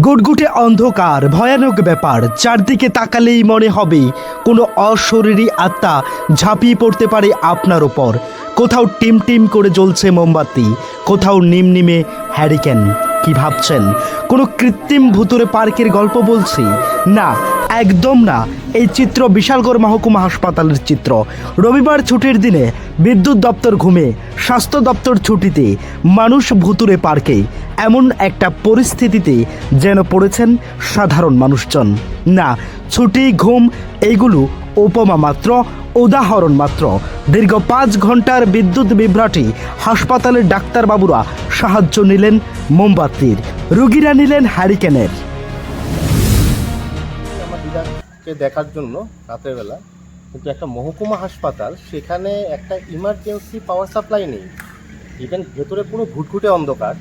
গুটগুটে অন্ধকার, ভয়ানক ব্যাপার। চারদিকে তাকালেই মনে হবে, কোনো অশরীরী আত্মা ঝাঁপিয়ে পড়তে পারে আপনার ওপর। কোথাও টিম টিম করে জ্বলছে মোমবাতি, কোথাও নিম নিমে হ্যারিকেন কি ভাবছেন? কোনো কৃত্রিম ভুতুরে পার্কের গল্প বলছি? না, একদম না। এই চিত্র বিশালগড় মহকুমা হাসপাতালের চিত্র। রবিবার ছুটির দিনে বিদ্যুৎ দপ্তর ঘুমে, স্বাস্থ্য দপ্তর ছুটিতে, মানুষ ভুতুরে পার্কে। এমন একটা পরিস্থিতিতে যেন পড়েছেন সাধারণ মানুষজন। না, ছুটি, ঘুম এইগুলো উপমা মাত্র, উদাহরণ মাত্র। দীর্ঘ পাঁচ ঘণ্টার বিদ্যুৎ বিভ্রাটে হাসপাতালের ডাক্তারবাবুরা সাহায্য নিলেন মোমবাতির। রুগীরা নিলেন হ্যারিকেনের দেখার জন্য রাতের বেলা, কিন্তু একটা মহকুমা হাসপাতাল, সেখানে একটা ইমার্জেন্সি পাওয়ার সাপ্লাই নেই। ইভেন ভেতরে পুরো ঘুটঘুটে অন্ধকার।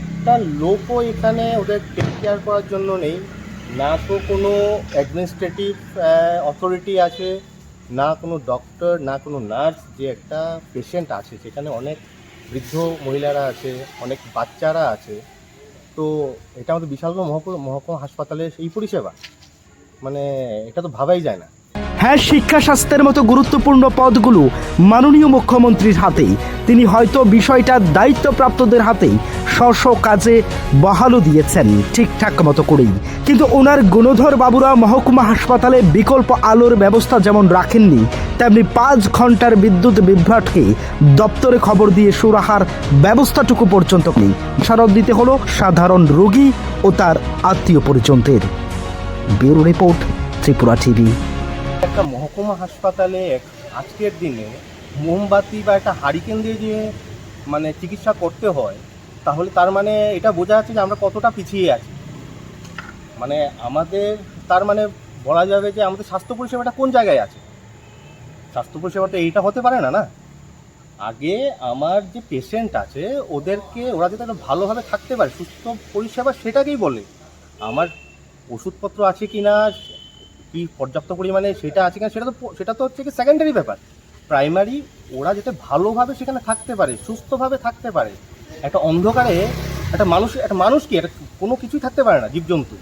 একটা লোকও এখানে ওদের টেক কেয়ার করার জন্য নেই। না তো কোনো অ্যাডমিনিস্ট্রেটিভ অথরিটি আছে, না কোনো ডক্টর না কোনো নার্স যে একটা পেশেন্ট আছে। সেখানে অনেক বৃদ্ধ মহিলারা আছে, অনেক বাচ্চারা আছে। তো এটা আমাদের মহকুমা মহকুমা হাসপাতালের এই পরিষেবা। মানে এটা তো ভাবাই যায় না। হ্যাঁ শিক্ষা স্বাস্থ্যের মতো গুরুত্বপূর্ণ পদগুলো মাননীয় মুখ্যমন্ত্রীর হাতেই। তিনি হয়তো বিষয়টা দায়িত্বপ্রাপ্তদের হাতেই স্ব কাজে বহালও দিয়েছেন ঠিকঠাক মতো করেই। কিন্তু ওনার গুণধর বাবুরা মহকুমা হাসপাতালে বিকল্প আলোর ব্যবস্থা যেমন রাখেননি, তেমনি পাঁচ ঘণ্টার বিদ্যুৎ বিভ্রাটকে দপ্তরে খবর দিয়ে সুরাহার ব্যবস্থাটুকু পর্যন্ত নেই। সারদ দিতে হলো সাধারণ রোগী ও তার আত্মীয় পরিজনদের। Bureau report, Tripura TV. একটা মহকুমা হাসপাতালে আজকের দিনে মোমবাতি বা একটা হারিকেন দিয়ে মানে চিকিৎসা করতে হয় তাহলে তার মানে এটা বোঝা যাচ্ছে যে আমরা কতটা পিছিয়ে আছি। মানে আমাদের, তার মানে বলা যাবে যে আমাদের স্বাস্থ্য পরিষেবাটা কোন জায়গায় আছে? স্বাস্থ্য পরিষেবাটা এইটা হতে পারে না না? আগে আমার যে পেশেন্ট আছে, ওদেরকে ওরা যাতে একটা ভালোভাবে থাকতে পারে, সুস্থ পরিষেবা সেটাকেই বলে। আমার ওষুধপত্র আছে কি না কি পর্যাপ্ত পরিমাণে সেটা আছে কিনা, সেটা তো সেটা তো হচ্ছে কি সেকেন্ডারি ব্যাপার। প্রাইমারি ওরা যাতে ভালোভাবে সেখানে থাকতে পারে, সুস্থভাবে থাকতে পারে। একটা অন্ধকারে একটা মানুষ একটা মানুষ কি? একটা কোনো কিছুই থাকতে পারে না জীবজন্তু।